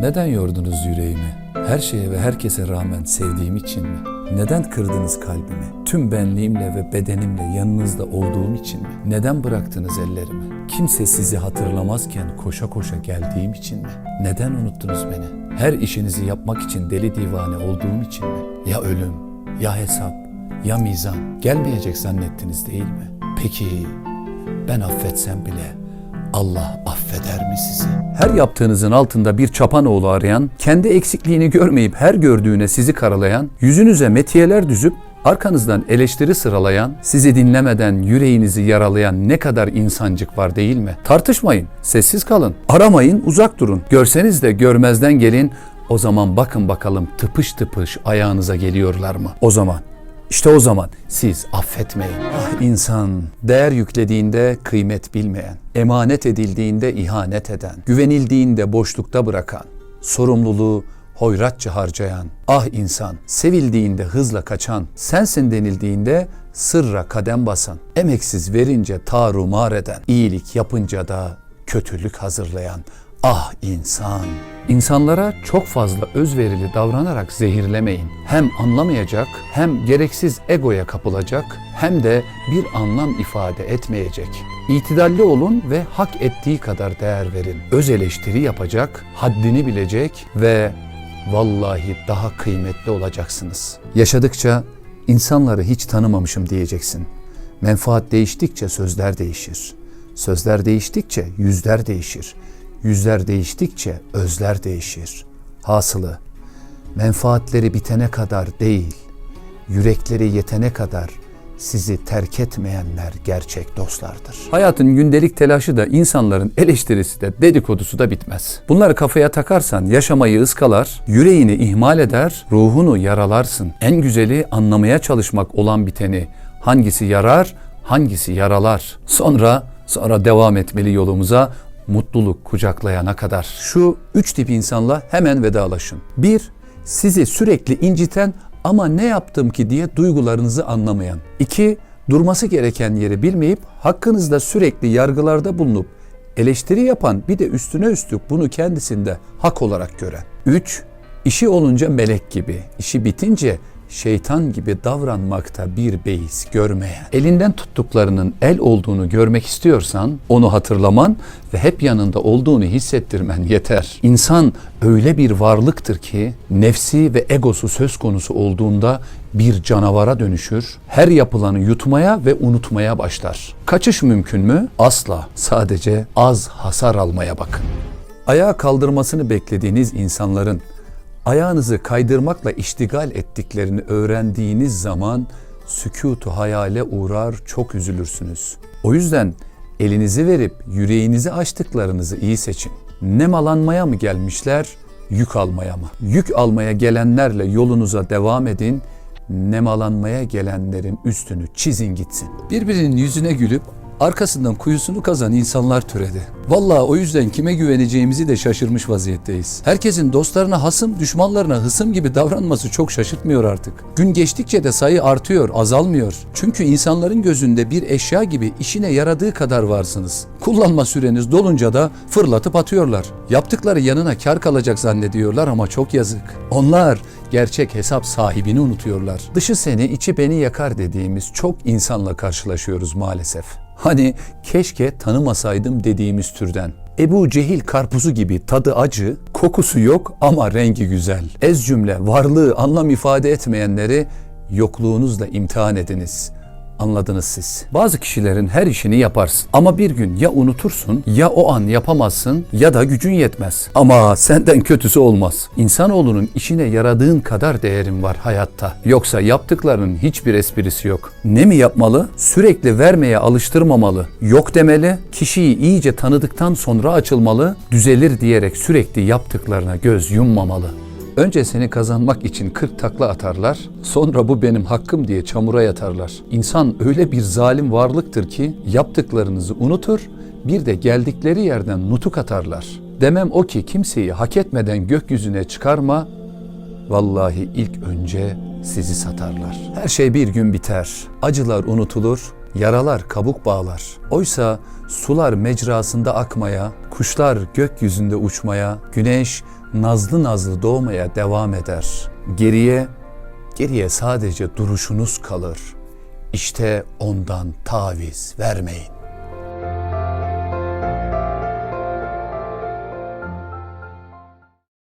Neden yordunuz yüreğimi? Her şeye ve herkese rağmen sevdiğim için mi? Neden kırdınız kalbimi? Tüm benliğimle ve bedenimle yanınızda olduğum için mi? Neden bıraktınız ellerimi? Kimse sizi hatırlamazken koşa koşa geldiğim için mi? Neden unuttunuz beni? Her işinizi yapmak için deli divane olduğum için mi? Ya ölüm, ya hesap, ya mizan gelmeyecek zannettiniz değil mi? Peki ben affetsem bile Allah affeder mi sizi? Her yaptığınızın altında bir çapanoğlu arayan, kendi eksikliğini görmeyip her gördüğüne sizi karalayan, yüzünüze metiyeler düzüp arkanızdan eleştiri sıralayan, sizi dinlemeden yüreğinizi yaralayan ne kadar insancık var değil mi? Tartışmayın, sessiz kalın. Aramayın, uzak durun. Görseniz de görmezden gelin. O zaman bakın bakalım tıpış tıpış ayağınıza geliyorlar mı? O zaman işte o zaman siz affetmeyin. Ah insan değer yüklediğinde kıymet bilmeyen, emanet edildiğinde ihanet eden, güvenildiğinde boşlukta bırakan, sorumluluğu hoyratça harcayan, ah insan sevildiğinde hızla kaçan, sensin denildiğinde sırra kadem basan, emeksiz verince tarumar eden, iyilik yapınca da kötülük hazırlayan, Ah insan! İnsanlara çok fazla özverili davranarak zehirlemeyin. Hem anlamayacak, hem gereksiz egoya kapılacak, hem de bir anlam ifade etmeyecek. İtidalli olun ve hak ettiği kadar değer verin. Öz eleştiri yapacak, haddini bilecek ve vallahi daha kıymetli olacaksınız. Yaşadıkça insanları hiç tanımamışım diyeceksin. Menfaat değiştikçe sözler değişir. Sözler değiştikçe yüzler değişir. Yüzler değiştikçe özler değişir. Hasılı menfaatleri bitene kadar değil, yürekleri yetene kadar sizi terk etmeyenler gerçek dostlardır. Hayatın gündelik telaşı da insanların eleştirisi de dedikodusu da bitmez. Bunları kafaya takarsan yaşamayı ıskalar, yüreğini ihmal eder, ruhunu yaralarsın. En güzeli anlamaya çalışmak olan biteni hangisi yarar, hangisi yaralar. Sonra sonra devam etmeli yolumuza mutluluk kucaklayana kadar. Şu üç tip insanla hemen vedalaşın. Bir, sizi sürekli inciten ama ne yaptım ki diye duygularınızı anlamayan. İki, durması gereken yeri bilmeyip hakkınızda sürekli yargılarda bulunup eleştiri yapan bir de üstüne üstlük bunu kendisinde hak olarak gören. Üç, işi olunca melek gibi, işi bitince şeytan gibi davranmakta bir beis görmeyen. Elinden tuttuklarının el olduğunu görmek istiyorsan onu hatırlaman ve hep yanında olduğunu hissettirmen yeter. İnsan öyle bir varlıktır ki nefsi ve egosu söz konusu olduğunda bir canavara dönüşür. Her yapılanı yutmaya ve unutmaya başlar. Kaçış mümkün mü? Asla. Sadece az hasar almaya bakın. Ayağa kaldırmasını beklediğiniz insanların ayağınızı kaydırmakla iştigal ettiklerini öğrendiğiniz zaman sükutu hayale uğrar çok üzülürsünüz. O yüzden elinizi verip yüreğinizi açtıklarınızı iyi seçin. Nemalanmaya mı gelmişler, yük almaya mı? Yük almaya gelenlerle yolunuza devam edin. Nemalanmaya gelenlerin üstünü çizin gitsin. Birbirinin yüzüne gülüp arkasından kuyusunu kazan insanlar türedi. Vallahi o yüzden kime güveneceğimizi de şaşırmış vaziyetteyiz. Herkesin dostlarına hasım, düşmanlarına hısım gibi davranması çok şaşırtmıyor artık. Gün geçtikçe de sayı artıyor, azalmıyor. Çünkü insanların gözünde bir eşya gibi işine yaradığı kadar varsınız. Kullanma süreniz dolunca da fırlatıp atıyorlar. Yaptıkları yanına kar kalacak zannediyorlar ama çok yazık. Onlar gerçek hesap sahibini unutuyorlar. Dışı seni, içi beni yakar dediğimiz çok insanla karşılaşıyoruz maalesef. Hani keşke tanımasaydım dediğimiz türden. Ebu Cehil karpuzu gibi tadı acı, kokusu yok ama rengi güzel. Ez cümle varlığı anlam ifade etmeyenleri yokluğunuzla imtihan ediniz. Anladınız siz. Bazı kişilerin her işini yaparsın. Ama bir gün ya unutursun ya o an yapamazsın ya da gücün yetmez. Ama senden kötüsü olmaz. İnsanoğlunun işine yaradığın kadar değerin var hayatta. Yoksa yaptıklarının hiçbir esprisi yok. Ne mi yapmalı? Sürekli vermeye alıştırmamalı. Yok demeli. Kişiyi iyice tanıdıktan sonra açılmalı. Düzelir diyerek sürekli yaptıklarına göz yummamalı. Önce seni kazanmak için 40 takla atarlar, sonra bu benim hakkım diye çamura yatarlar. İnsan öyle bir zalim varlıktır ki yaptıklarınızı unutur, bir de geldikleri yerden nutuk atarlar. Demem o ki kimseyi hak etmeden gökyüzüne çıkarma, vallahi ilk önce sizi satarlar. Her şey bir gün biter, acılar unutulur, yaralar kabuk bağlar. Oysa sular mecrasında akmaya, kuşlar gökyüzünde uçmaya, güneş nazlı nazlı doğmaya devam eder. Geriye, geriye sadece duruşunuz kalır. İşte ondan taviz vermeyin.